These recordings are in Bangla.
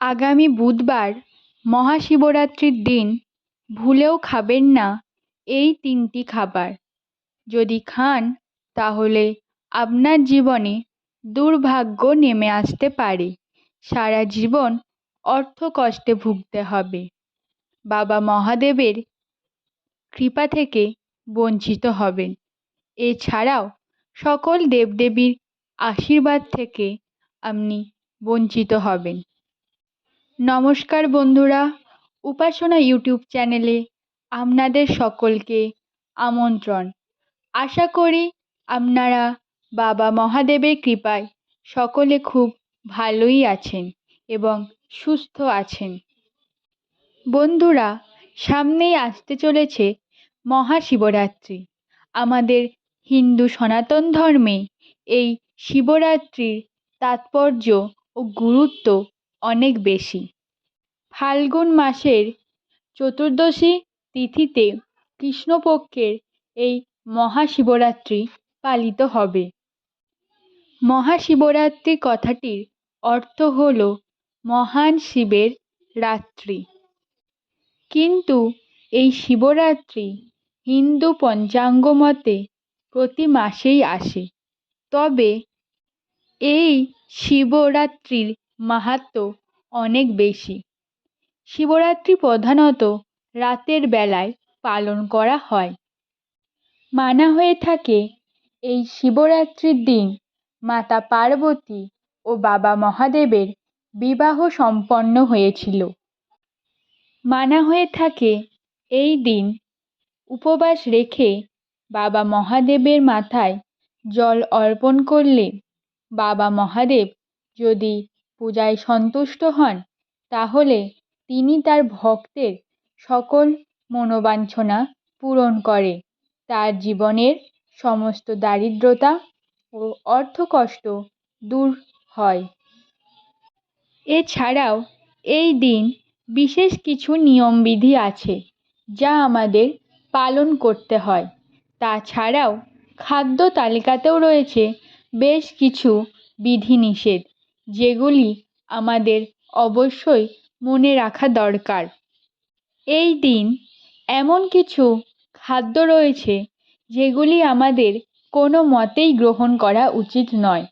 আগামী বুধবার মহাশিবরাত্রির দিন ভুলেও খাবেন না এই তিনটি খাবার। যদি খান, তাহলে আপনার জীবনে দুর্ভাগ্য নেমে আসতে পারে। সারা জীবন অর্থকষ্টে ভুগতে হবে। বাবা মহাদেবের কৃপা থেকে বঞ্চিত হবেন। এছাড়াও সকল দেবদেবীর আশীর্বাদ থেকে আপনি বঞ্চিত হবেন। নমস্কার বন্ধুরা, উপাসনা ইউটিউব চ্যানেলে আপনাদের সকলকে আমন্ত্রণ। আশা করি আপনারা বাবা মহাদেবের কৃপায় সকলে খুব ভালোই আছেন এবং সুস্থ আছেন। বন্ধুরা, সামনেই আসতে চলেছে মহাশিবরাত্রি। আমাদের হিন্দু সনাতন ধর্মে এই শিবরাত্রির তাৎপর্য ও গুরুত্ব অনেক বেশি। ফাল্গুন মাসের চতুর্দশী তিথিতে কৃষ্ণপক্ষের এই মহাশিবরাত্রি পালিত হবে। মহাশিবরাত্রি কথাটির অর্থ হল মহান শিবের রাত্রি। কিন্তু এই শিবরাত্রি হিন্দু পঞ্চাঙ্গ মতে প্রতি মাসেই আসে। তবে এই শিবরাত্রির মাহাত্ম্য অনেক বেশি। শিবরাত্রি প্রধানত রাতের বেলায় পালন করা হয়। মানা হয়ে থাকে এই শিবরাত্রির দিন মাতা পার্বতী ও বাবা মহাদেবের বিবাহ সম্পন্ন হয়েছিল। মানা হয়ে থাকে এই দিন উপবাস রেখে বাবা মহাদেবের মাথায় জল অর্পণ করলে বাবা মহাদেব যদি পূজায় সন্তুষ্ট হন, তাহলে তিনি তার ভক্তের সকল মনোবাঞ্ছনা পূরণ করে। তার জীবনের সমস্ত দারিদ্রতা ও অর্থকষ্ট দূর হয়। এছাড়াও এই দিন বিশেষ কিছু নিয়মবিধি আছে, যা আমাদের পালন করতে হয়। তাছাড়াও খাদ্য তালিকাতেও রয়েছে বেশ কিছু বিধিনিষেধ। যেগুলি আমাদের অবশ্যই মনে রাখা দরকার। এই দিন এমন কিছু খাদ্য রয়েছে যেগুলি আমাদের কোনো মতেই গ্রহণ করা উচিত নয়।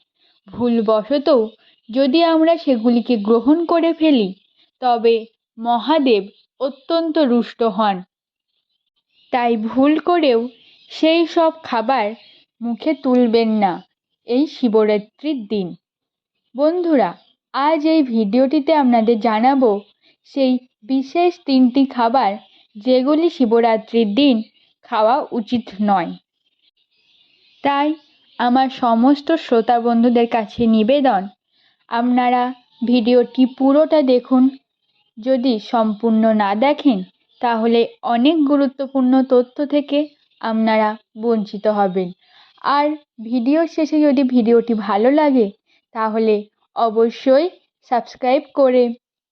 ভুলবশতও যদি আমরা সেগুলিকে গ্রহণ করে ফেলি, তবে মহাদেব অত্যন্ত রুষ্ট হন। তাই ভুল করেও সেই সব খাবার মুখে তুলবেন না। এই শিবরাত্রির দিন। বন্ধুরা, আজ এই ভিডিওটিতে আপনাদের জানাব সেই বিশেষ তিনটি খাবার যেগুলি শিবরাত্রির দিন খাওয়া উচিত নয়। তাই আমার সমস্ত শ্রোতা বন্ধুদের কাছে নিবেদন, আপনারা ভিডিওটি পুরোটা দেখুন। যদি সম্পূর্ণ না দেখেন, তাহলে অনেক গুরুত্বপূর্ণ তথ্য থেকে আপনারা বঞ্চিত হবেন। আর ভিডিও শেষে যদি ভিডিওটি ভালো লাগে তাহলে অবশ্যই সাবস্ক্রাইব করে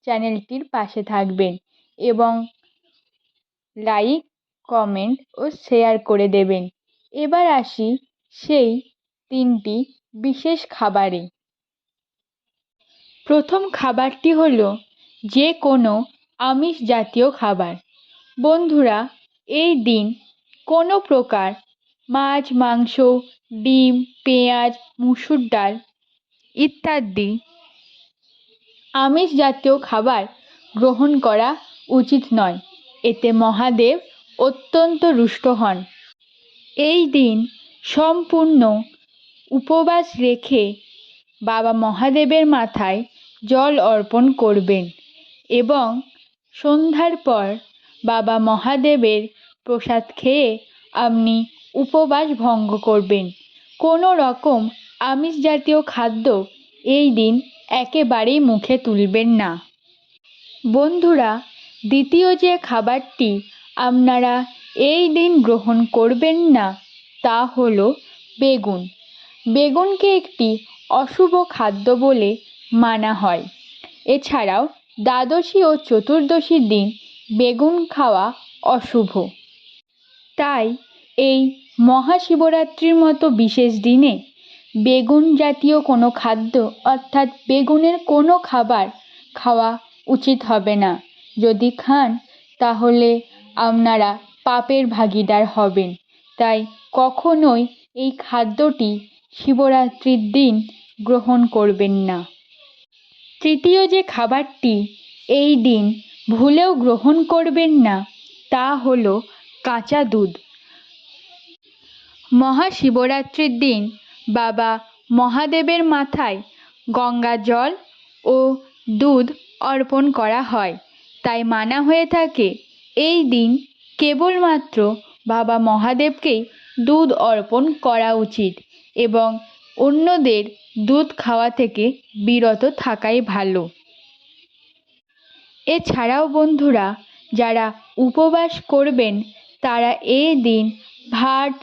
চ্যানেলটির পাশে থাকবেন এবং লাইক কমেন্ট ও শেয়ার করে দেবেন। এবার আসি সেই তিনটি বিশেষ খাবারে। প্রথম খাবারটি হলো যে কোনো আমিষ জাতীয় খাবার। বন্ধুরা, এই দিন কোনো প্রকার মাছ, মাংস, ডিম, পেঁয়াজ, মুসুর ডাল ইত্যাদি। আমিষ জাতীয় খাবার গ্রহণ করা উচিত নয়। এতে মহাদেব অত্যন্ত রুষ্ট হন। এই দিন সম্পূর্ণ উপবাস রেখে বাবা মহাদেবের মাথায় জল অর্পণ করবেন এবং সন্ধ্যার পর বাবা মহাদেবের প্রসাদ খেয়ে আপনি উপবাস ভঙ্গ করবেন। কোনো রকম আমিষ জাতীয় খাদ্য এই দিন একেবারেই মুখে তুলবেন না। বন্ধুরা, দ্বিতীয় যে খাবারটি আপনারা এই দিন গ্রহণ করবেন না, তা হলো বেগুন। বেগুনকে একটি অশুভ খাদ্য বলে মানা হয়। এছাড়াও দ্বাদশী ও চতুর্দশীর দিন বেগুন খাওয়া অশুভ। তাই এই মহাশিবরাত্রির মতো বিশেষ দিনে বেগুন জাতীয় কোনো খাদ্য অর্থাৎ বেগুনের কোনো খাবার খাওয়া উচিত হবে না। যদি খান, তাহলে আপনারা পাপের ভাগিদার হবেন। তাই কখনোই এই খাদ্যটি শিবরাত্রির দিন গ্রহণ করবেন না। তৃতীয় যে খাবারটি এই দিন ভুলেও গ্রহণ করবেন না, তা হলো কাঁচা দুধ। মহাশিবরাত্রির দিন বাবা মহাদেবের মাথায় গঙ্গা জল ও দুধ অর্পণ করা হয়। তাই মানা হয়ে থাকে, এই দিন কেবলমাত্র বাবা মহাদেবকেই দুধ অর্পণ করা উচিত এবং অন্যদের দুধ খাওয়া থেকে বিরত থাকাই ভালো। এছাড়াও বন্ধুরা, যারা উপবাস করবেন, তারা এই দিন ভাত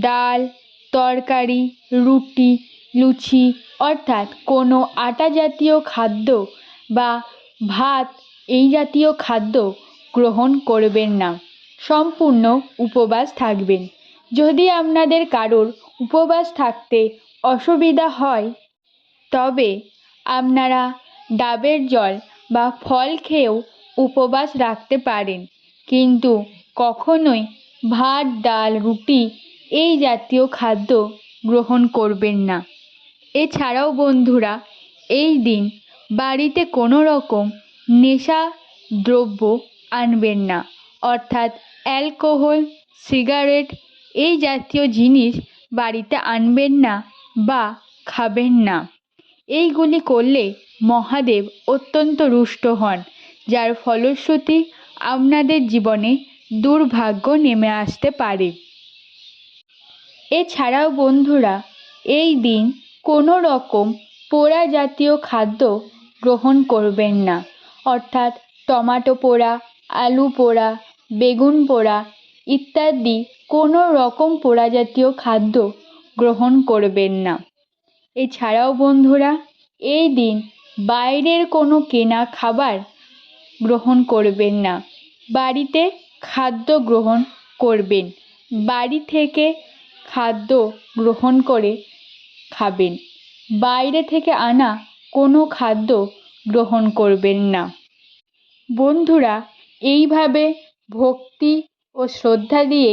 ডাল, তরকারি, রুটি, লুচি, অর্থাৎ কোনো আটা জাতীয় খাদ্য বা ভাত এই জাতীয় খাদ্য গ্রহণ করবেন না। সম্পূর্ণ উপবাস থাকবেন। যদি আপনাদের কারোর উপবাস থাকতে অসুবিধা হয়, তবে আপনারা ডাবের জল বা ফল খেয়েও উপবাস রাখতে পারেন। কিন্তু কখনোই ভাত, ডাল, রুটি এই জাতীয় খাদ্য গ্রহণ করবেন না। এছাড়াও বন্ধুরা, এই দিন বাড়িতে কোনো রকম নেশা দ্রব্য আনবেন না। অর্থাৎ অ্যালকোহল, সিগারেট এই জাতীয় জিনিস বাড়িতে আনবেন না বা খাবেন না। এইগুলি করলে মহাদেব অত্যন্ত রুষ্ট হন, যার ফলশ্রুতি আপনাদের জীবনে দুর্ভাগ্য নেমে আসতে পারে। এছাড়াও বন্ধুরা, এই দিন কোনো রকম পোড়া জাতীয় খাদ্য গ্রহণ করবেন না। অর্থাৎ টমাটো পোড়া, আলু পোড়া, বেগুন পোড়া ইত্যাদি কোনো রকম পোড়া জাতীয় খাদ্য গ্রহণ করবেন না। এছাড়াও বন্ধুরা, এই দিন বাইরের কোনো কেনা খাবার গ্রহণ করবেন না। বাড়িতে খাদ্য গ্রহণ করবেন। বাড়ি থেকে খাদ্য গ্রহণ করে খাবেন। বাইরে থেকে আনা কোনো খাদ্য গ্রহণ করবেন না। বন্ধুরা, এইভাবে ভক্তি ও শ্রদ্ধা দিয়ে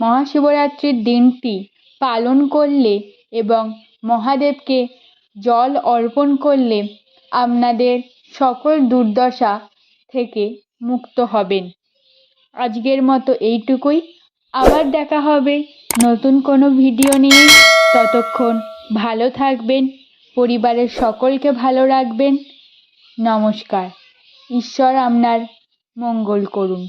মহাশিবরাত্রির দিনটি পালন করলে এবং মহাদেবকে জল অর্পণ করলে আপনাদের সকল দুর্দশা থেকে মুক্ত হবেন। আজকের মতো এইটুকুই। আবার দেখা হবে নতুন কোনো ভিডিও নিয়ে ততক্ষণ ভালো থাকবেন, পরিবারের সকলকে ভালো রাখবেন। নমস্কার। ঈশ্বর আপনার মঙ্গল করুন।